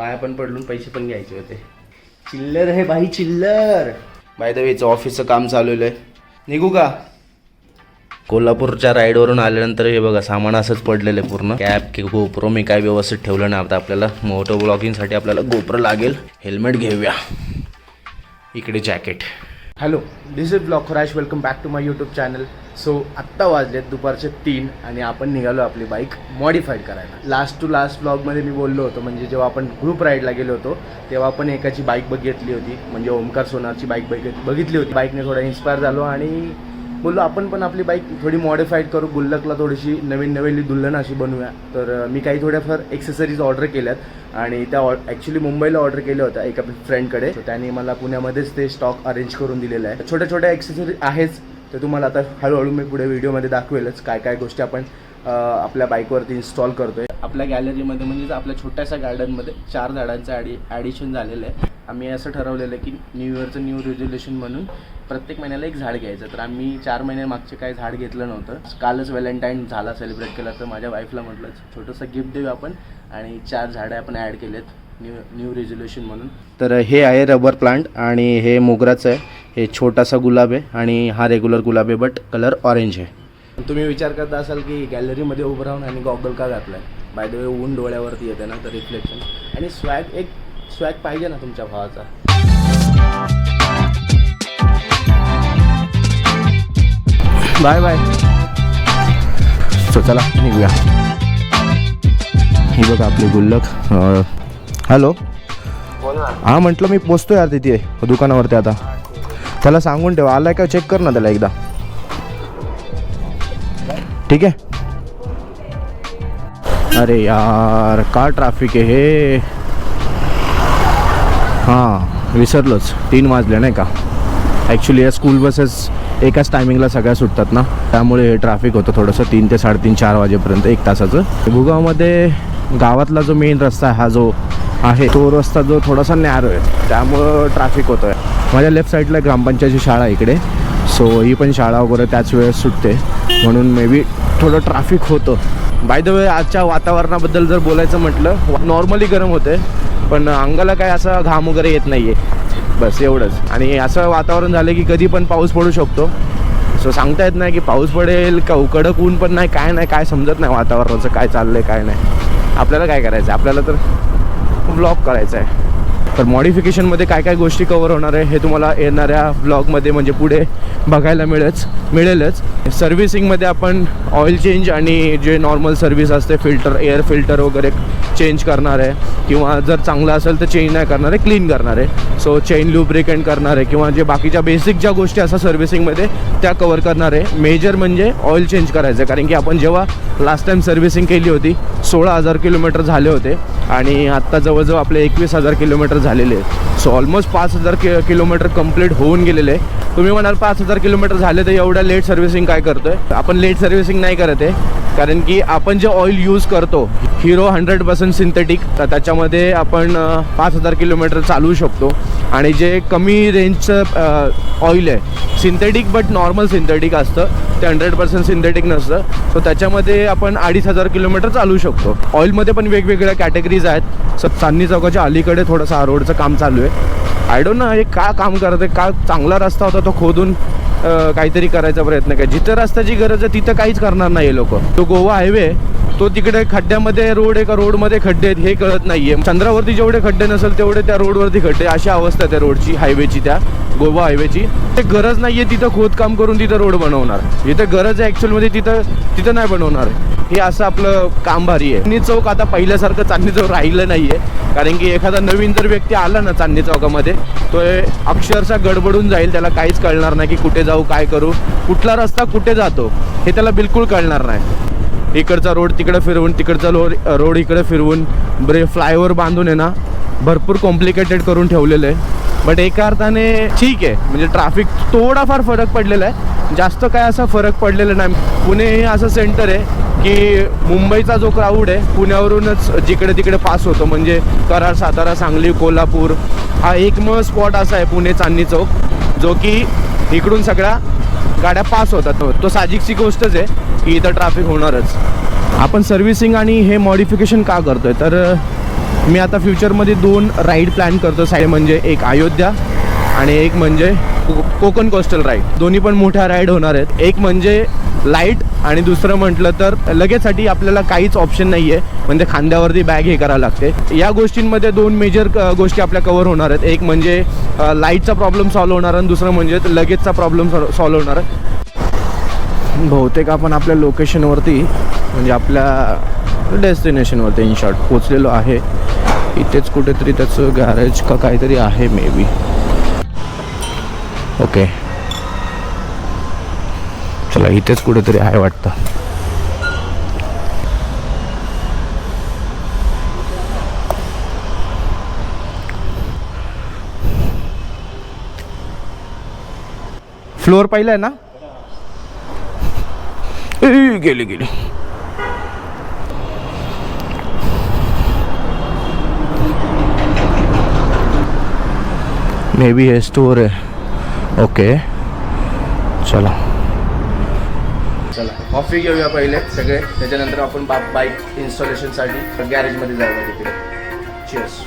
पाया पण पडलून पैसे पण घ्यायचे होते. चिल्लर आहे बाई चिल्लर! बाय द वेचं ऑफिसचं काम चालू आहे निघू का? कोल्हापूरच्या राईडवरून आल्यानंतर हे बघा सामान असंच पडलेलं आहे पूर्ण. कॅब की गोप्रो मी काय व्यवस्थित ठेवलं नाही आता आपल्याला. मोटो ब्लॉगिंगसाठी आपल्याला गोप्रो लागेल. हेल्मेट घेऊया. इकडे jacket hello this is vlog Rash welcome back to my YouTube channel so आत्ता वाजलेत दुपारचे तीन आणि आपण निघालो आपली बाईक मॉडिफाईड करायला. लास्ट टू लास्ट ब्लॉगमध्ये मी बोललो होतो म्हणजे जेव्हा आपण ग्रुप राईडला गेलो होतो तेव्हा आपण एकाची बाईक बघितली होती म्हणजे ओमकार सोनारची बाईक बघित बघितली होती. बाईकने थोडा इन्स्पायर झालो आणि बोललो आपण पण आपली बाईक थोडी मॉडिफाईड करू गुल्लकला थोडीशी नवीन नवीन दुल्हन अशी बनवूया. तर मी काही थोड्याफार एक्सेसरीज ऑर्डर केल्यात आणि त्या ॲक्च्युली मुंबईला ऑर्डर केल्या होत्या एका फ्रेंडकडे त्याने मला पुण्यामध्येच ते स्टॉक अरेंज करून दिलेलं आहे. छोट्या छोट्या एक्सेसरी आहेच ते तुम्हाला आता हळूहळू मी पुढे व्हिडिओमध्ये दाखवेलच काय काय गोष्टी आपण आपल्या बाईकवरती इन्स्टॉल करतोय. आपल्या गॅलरीमध्ये म्हणजेच आपल्या छोट्याशा गार्डनमध्ये चार झाडांचं ॲडि ॲडिशन झालेलं आहे. आम्ही असं ठरवलेलं आहे की न्यू इयरचं न्यू रेझोल्युशन म्हणून प्रत्येक महिन्याला एक झाड घ्यायचं. तर आम्ही चार महिने मागचे काही झाड घेतलं नव्हतं. कालच व्हॅलेंटाईन झाला सेलिब्रेट केला तर माझ्या वाईफला म्हटलं छोटंसं गिफ्ट देऊ आपण. आणि चार झाडं आपण ॲड केलेत. न्यू न्यू रेझोल्युशन म्हणून. तर हे आहे रबर प्लांट आणि हे मोगराचं आहे. हे छोटासा गुलाब आहे आणि हा रेग्युलर गुलाब आहे बट कलर ऑरेंज आहे. तुम्ही विचार करता असाल की गॅलरीमध्ये उभं राहून आणि गॉगल का घातलाय? बाय द वे ऊन डोळ्यावरती येते ना तर रिफ्लेक्शन आणि स्वॅग एक स्वॅग पाहिजे ना तुमच्या भावाचा. बाय बाय सो चला निघूया. ही बघा आपली गुल्लक हॅलो? हां म्हटलं मी पोचतो यार तिथे दुकानावरती आता. त्याला सांगून ठेवा आलाय का चेक कर ना त्याला एकदा. ठीक आहे? अरे यार का ट्रॅफिक आहे हे? हां विसरलोच. तीन वाजले नाही का? ॲक्च्युली या स्कूल बसेस एकाच टायमिंगला सगळ्या सुटतात ना. त्यामुळे हे ट्रॅफिक होतं थोडंसं तीन ते साडेतीन चार वाजेपर्यंत एक तासाचं. भुगावमध्ये गावातला जो मेन रस्ता आहे हा जो आहे. तो रस्ता जो थोडासा नॅरो आहे. त्यामुळं ट्रॅफिक होतं आहे माझ्या लेफ्ट साईडला ग्रामपंचायतची शाळा आहे इकडे. सो ही पण शाळा वगैरे त्याच वेळेस सुटते. म्हणून मे बी थोडं ट्रॅफिक होतं. बाय द वे आजच्या वातावरणाबद्दल जर बोलायचं म्हटलं नॉर्मली गरम होते पण अंगाला काय असा घाम वगैरे येत नाही आहे बस एवढंच. आणि असं वातावरण झालं की कधी पण पाऊस पडू शकतो. सो सांगता येत नाही की पाऊस पडेल का कडक ऊन पण नाही काय नाही काय समजत नाही वातावरणाचं काय चाललं आहे काय नाही. आपल्याला काय करायचं आहे आपल्याला तर व्लॉग करायचा आहे तर मॉडिफिकेशनमध्ये काय काय गोष्टी कवर होणार आहे हे तुम्हाला येणाऱ्या ब्लॉगमध्ये म्हणजे पुढे बघायला मिळेच मिळेलच. सर्व्हिसिंगमध्ये आपण ऑइल चेंज आणि जे नॉर्मल सर्व्हिस असते फिल्टर एअर फिल्टर वगैरे चेंज करणार आहे. किंवा जर चांगलं असेल तर चेंज नाही करणार आहे क्लीन करणार आहे. सो चेन लुब्रिकेंट करणार आहे किंवा जे बाकीच्या बेसिक ज्या गोष्टी असतात सर्व्हिसिंगमध्ये त्या कवर करणार आहे. मेजर म्हणजे ऑइल चेंज करायचं कारण की आपण जेव्हा लास्ट टाईम सर्व्हिसिंग केली होती सोळा हजार किलोमीटर झाले होते. आणि आत्ता जवळजवळ आपले एकवीस हजार किलोमीटर झाले झालेले आहेत. सो ऑलमोस्ट पाच हजार कि किलोमीटर कंप्लीट होऊन गेलेले आहे. तुम्ही म्हणाल पाच हजार किलोमीटर झाले तर एवढ्या लेट सर्व्हिसिंग काय करतोय? आपण लेट सर्व्हिसिंग नाही करत आहे. कारण की आपण जे ऑइल यूज करतो हिरो हंड्रेड पर्सेंट सिंथेटिक तर त्याच्यामध्ये आपण पाच हजार किलोमीटर चालवू शकतो. आणि जे कमी रेंजचं ऑइल आहे सिंथेटिक बट नॉर्मल सिंथेटिक असतं. ते हंड्रेड पर्सेंट सिंथेटिक नसतं. सो त्याच्यामध्ये आपण अडीच हजार किलोमीटर चालवू शकतो. ऑइलमध्ये पण वेगवेगळ्या कॅटेगरीज आहेत. स चांदणी चौकाच्या अलीकडे थोडासा हा रोडचं काम चालू आहे. आय डोंट नो हे का काम करत आहे का चांगला रस्ता होता तो खोदून काहीतरी करायचा प्रयत्न काय जिथं रस्त्याची गरज आहे तिथं काहीच करणार नाही हे लोक. तो गोवा हायवे तो तिकडे खड्ड्यामध्ये रोड आहे का रोडमध्ये खड्डे आहेत हे कळत नाहीये. चंद्रावरती जेवढे खड्डे नसेल तेवढे त्या रोडवरती खड्डे अशी अवस्था आहे त्या रोडची हायवेची त्या गोवा हायवेची ते गरज नाहीये तिथं खोदकाम करून तिथं रोड बनवणार. जिथं गरज आहे ॲक्च्युअलमध्ये तिथं तिथं नाही बनवणार. हे असं आपलं काम भारी आहे. चांदणी चौक आता पहिल्यासारखं चांदणी चौक राहिलं नाही आहे कारण की एखादा नवीन जर व्यक्ती आला ना चांदणी चौकामध्ये तो हे अक्षरशः गडबडून जाईल. त्याला काहीच कळणार नाही की कुठे जाऊ काय करू. कुठला रस्ता कुठे जातो हे त्याला बिलकुल कळणार नाही. इकडचा रोड तिकडं फिरवून तिकडचा रोड रोड इकडे फिरवून ब्रे फ्लायओव्हर बांधून आहे ना भरपूर कॉम्प्लिकेटेड करून ठेवलेलं आहे. बट एका अर्थाने ठीक आहे. म्हणजे ट्रॅफिक थोडाफार फरक पडलेला आहे. जास्त काय असा फरक पडलेला नाही. पुणे हे असं सेंटर आहे की मुंबईचा जो क्राऊड आहे पुण्यावरूनच जिकडे तिकडे पास होतो. म्हणजे कराड सातारा सांगली कोल्हापूर हा एकमेव स्पॉट असा आहे पुणे चांदणी चौक जो की इकडून सगळ्या गाड्या पास होतात. तो साहजिकची गोष्टच आहे की इथं ट्रॅफिक होणारच. आपण सर्व्हिसिंग आणि हे मॉडिफिकेशन का करतोय? तर मी आता फ्युचरमध्ये दोन राईड प्लॅन करतो. साईड म्हणजे एक अयोध्या आणि एक म्हणजे को- कोकण कोस्टल राईड दोन्ही पण मोठ्या राईड होणार आहेत. एक म्हणजे लाइट आणि दुसरं म्हटलं तर लगेचसाठी आपल्याला काहीच ऑप्शन नाही आहे म्हणजे खांद्यावरती बॅग हे करावं लागते. या गोष्टींमध्ये दोन मेजर गोष्टी आपल्या कवर होणार आहेत. एक म्हणजे लाईटचा प्रॉब्लेम सॉल्व्ह होणार आणि दुसरं म्हणजे लगेचचा प्रॉब्लेम सॉल्व्ह होणार आहे. बहुतेक आपण आपल्या लोकेशनवरती म्हणजे आपल्या डेस्टिनेशनवरती इन शॉर्ट पोचलेलो आहे. इथेच कुठेतरी त्याचं गॅरेज का काहीतरी आहे मे बी ओके चला इथेच कुठेतरी आहे वाटतं. फ्लोअर पाहिलाय आहे ना गेली गेली. मे बी हे स्टोर आहे ओके चला. चला कॉफी घेऊया पहिले सगळे. त्याच्यानंतर आपण बा बाईक इन्स्टॉलेशनसाठी गॅरेजमध्ये जाऊया तिकडे. चिअर्स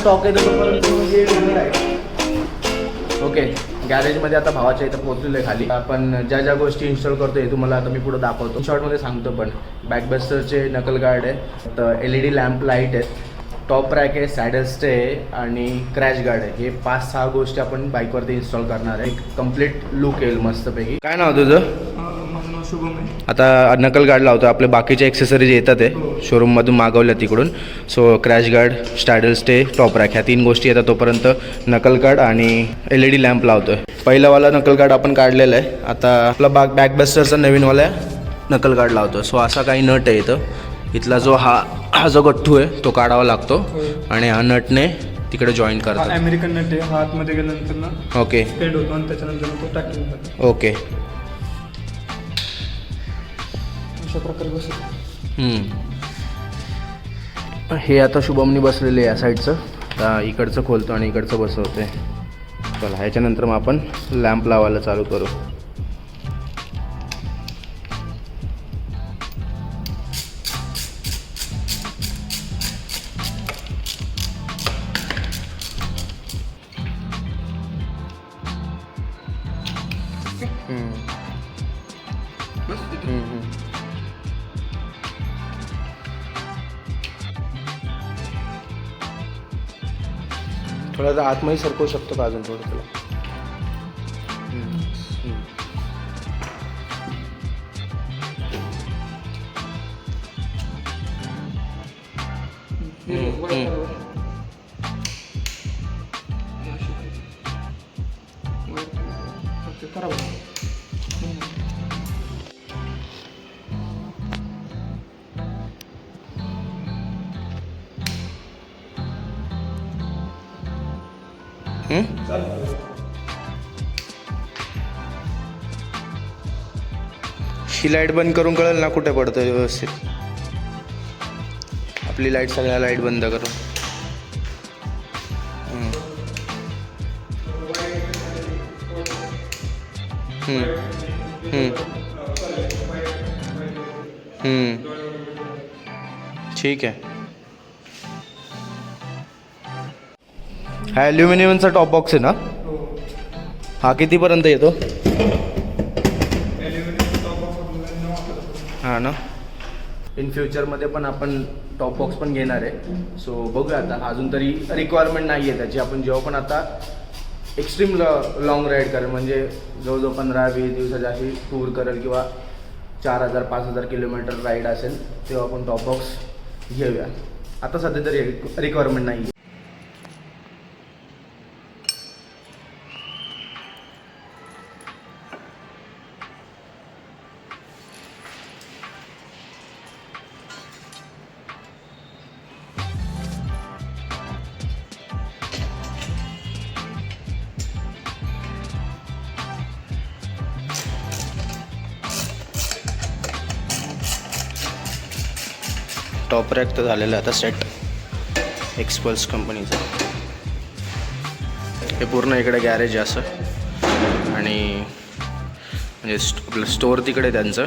स्टॉक आहे तोपर्यंत म्हणजे वेगळं आहे ओके गॅरेजमध्ये आता भावाच्या इथं पोहोचलेलं आहे खाली. आपण ज्या ज्या गोष्टी इन्स्टॉल करतोय तुम्हाला आता मी पुढे दाखवतो. शॉर्टमध्ये सांगतो पण बॅकबस्टरचे नकल गार्ड आहे तर L E D lamp light आहेत टॉप रॅक आहे सॅडल स्टे आहे आणि क्रॅश गार्ड आहे. हे पाच सहा गोष्टी आपण बाईकवरती इन्स्टॉल करणार आहे. कंप्लीट लुक येईल मस्तपैकी. काय नाव तुझं? शुभम आहे. आता नकल गार्ड लावतो आपले बाकीचे एक्सेसरीज येतात आहे शोरूममधून मागवल्या तिकडून. So crash guard saddle stay top rack ह्या तीन गोष्टी येतात तोपर्यंत नकल गार्ड आणि एल ई डी लॅम्प लावतो आहे पहिलावाला नकल गार्ड आपण काढलेला आहे. आता आपला बाग बॅकबस्टरचा नवीनवाला नकल गार्ड लावतो सो असा काही नट आहे इथं. इथला जो हा हा जो गठ्ठू आहे तो काढावा लागतो. आणि हा नटने तिकडे जॉईन हा करतात. अमेरिकन नट आहे. हा आतमध्ये गेल्यानंतर ना ओके पेंड होतो आणि त्याच्यानंतर तो टाकून जातो. ओके अशा प्रकारे बसत हम्म. हे आता शुभमनी बसलेले आहे या साईडचं. आता इकडचं खोलतो आणि इकडचं बसवतोय. चला ह्याच्यानंतर मग आपण लॅम्प लावायला चालू करू. थोडं तर आत्मा सरकवू शकतो का अजून थोडं तुला ही? लाइट बंद करून कळेल ना कुठे पडतं व्यवस्थित. आपली लाइट सगळ्या लाइट बंद करून. ठीक आहे. हा ॲल्युमिनियमचा टॉप बॉक्स आहे ना? हा कितीपर्यंत येतो? हां ना? इन फ्युचरमध्ये पण आपण टॉप बॉक्स पण घेणार आहे. सो बघूया आता. अजून तरी रिक्वायरमेंट नाही आहे त्याची. आपण जेव्हा पण आता एक्स्ट्रीम ल लाँग राईड करेल म्हणजे जवळजवळ पंधरा वीस दिवसाची अशी टूर करेल किंवा चार हजार पाच हजार किलोमीटर राईड असेल तेव्हा आपण टॉप बॉक्स घेऊया. आता सध्या तरी रिक्वायरमेंट नाही टॉप रॅक तर झालेलं आहे आता सेट एक्सपल्स कंपनीचं हे पूर्ण इकडे गॅरेज आहे असं. आणि म्हणजे स्ट आपलं स्टोअर तिकडे त्यांचं.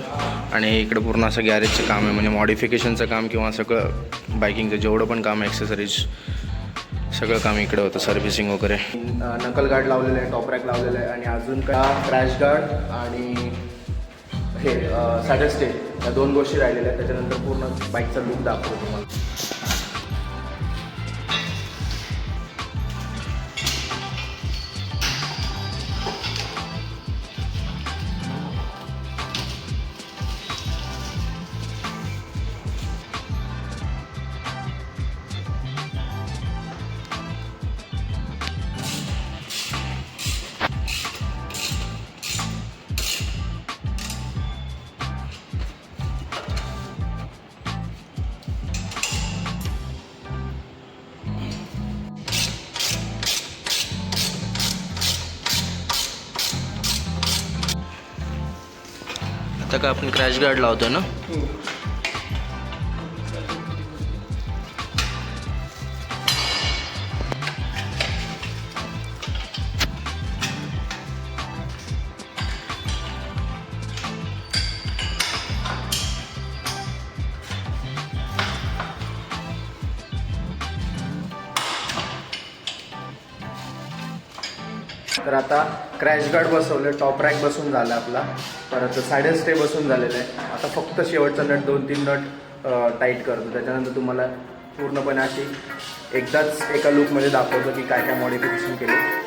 आणि इकडे पूर्ण असं गॅरेजचं काम आहे. म्हणजे मॉडिफिकेशनचं काम किंवा सगळं बाईकिंगचं जेवढं पण काम आहे एक्सेसरीज सगळं काम इकडे होतं सर्व्हिसिंग वगैरे. नकल गार्ड लावलेलं आहे टॉप रॅक लावलेलं आहे. आणि अजून का क्रॅश गार्ड आणि हे सॅटर या दोन गोष्टी राहिलेल्या आहेत. त्याच्यानंतर पूर्ण बाईकचा लुक दाखवतो तुम्हाला. का आपण क्रॅश गार्ड लावतो ना? हो. तर आता क्रॅश गार्ड बसवलं टॉप रॅक बसून झाला आपला. परत सायडल स्टे बसून झालेलं आहे. आता फक्त शेवटचा नट दोन तीन नट टाईट करतो. त्याच्यानंतर तुम्हाला पूर्णपणे अशी एकदाच एका लुकमध्ये दाखवतो की काय काय मॉडिफिकेशन केले.